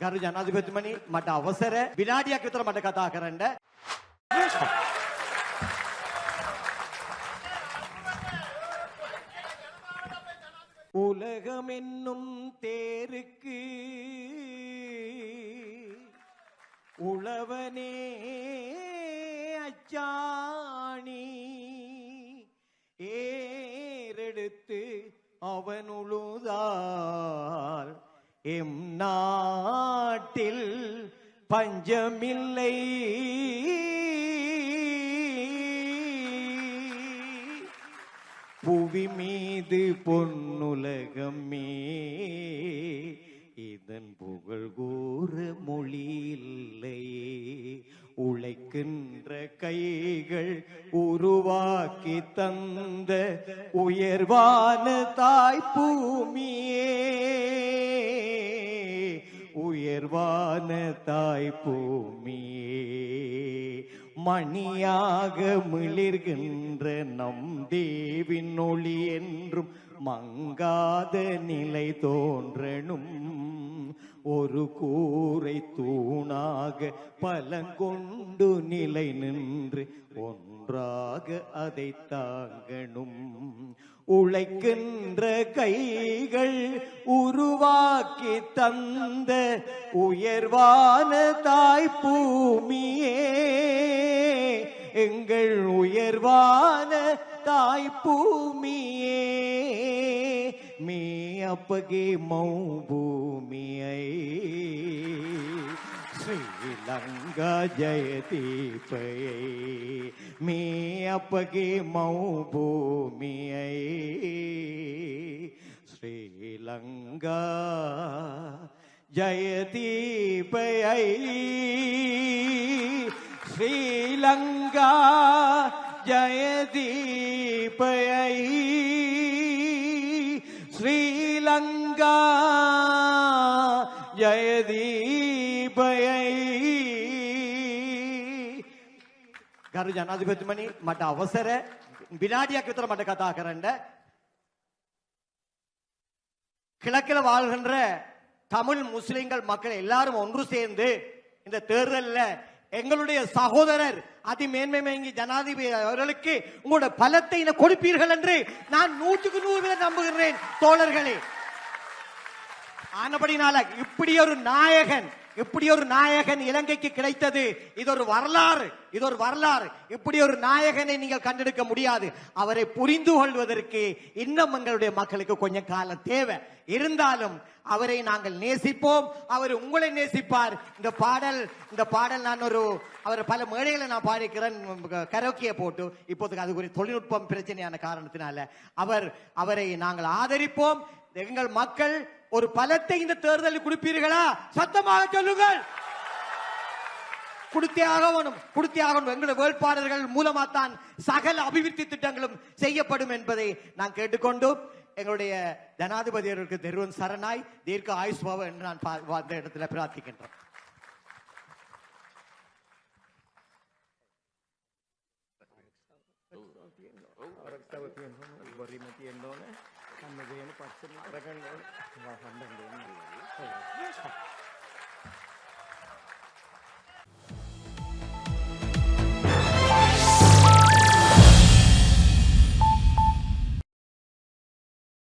ගරු ජනාධිපතිමනි මට අවසර විනාඩියක් විතර මට කතා කරන්න. உலகம் என்னும் தேருக்கு உழவனே அச்சாணி அவனுழுதால் எம் நாட்டில் பஞ்சமில்லை. புவி மீது பொன்னுலகம் மீ உழைக்கின்ற கைகள் உருவாக்கி தந்த உயர்வான தாய் பூமியே. உயர்வான தாய் பூமியே. மணியாக மிளிர்கின்ற நம் தேவின் ஒளி என்றும் மங்காத நிலை தோன்றணும். ஒரு கூரை தூணாக பலங்கொண்டு நிலை நின்று ஒன்றாக அதை தாங்கணும். உழைக்கின்ற கைகள் உருவாக்கி தந்த உயர்வான தாய் பூமியே எங்கள் உயர்வான தாய் பூமியே. me apge mau bhumi ai Sri Lanka jayati paye me apge mau bhumi ai Sri Lanka jayati paye Sri Lanka jayati paye Sri Lanka జయదీపయై ගරු ජනාධිපතිමනි මට අවසර විනාඩියක් විතර මට කතා කරන්න. கிழக்கில் வாழ்கின்ற தமிழ் முஸ்லிம்கள் மக்கள் எல்லாரும் ஒன்று சேர்ந்து இந்த தேர்தலில் எங்களுடைய சகோதரர் அதிமேன்மை ஜனாதிபதி அவர்களுக்கு உங்களோட பலத்தை இன்னும் கொடுப்பீர்கள் என்று நான் நூற்றுக்கு நூறு பேர் நம்புகிறேன். தோழர்களே ஆனபடினால இப்படி ஒரு நாயகன் இப்படி ஒரு நாயகன் இலங்கைக்கு கிடைத்தது. இது ஒரு வரலாறு. இது ஒரு வரலாறு. இப்படி ஒரு நாயகனை நீங்கள் கண்டெடுக்க முடியாது. அவரை புரிந்து கொள்வதற்கு இன்னும் எங்களுடைய மக்களுக்கு கொஞ்சம் காலம் தேவை. இருந்தாலும் அவரை நாங்கள் நேசிப்போம். அவர் உங்களை நேசிப்பார். இந்த பாடல் இந்த பாடல் நான் ஒரு அவர் பல மேடைகளை நான் பாடிக்கிறேன் கரோக்கியை போட்டு. இப்போதுக்கு அது ஒரு தொழில்நுட்பம் பிரச்சனையான காரணத்தினால. அவர் அவரை நாங்கள் ஆதரிப்போம். எங்கள் மக்கள் ஒரு பலத்தை இந்த தேர்தலில் கொடுப்பீர்களா சத்தமாக சொல்லுங்கள் கொடுத்தே ஆகணும் கொடுத்தே ஆகணும் எங்களுடைய வேட்பாளர்கள் மூலமா தான் சகல அபிவிருத்தி திட்டங்களும் செய்யப்படும் என்பதை நான் கேட்டுக்கொண்டோம் எங்களுடைய ஜனாதிபதி அவர்களுக்கு தெருவன் சரணாய் தீர்க்க ஆயுஷ் பவன் என்று நான் அந்த இடத்துல பிரார்த்திக்கின்றோம். ನಮ್ಮ ಜಯನ ಪರ್ಸನ್ ಹೊರಗಂಡು ಹೊಂದಂಡು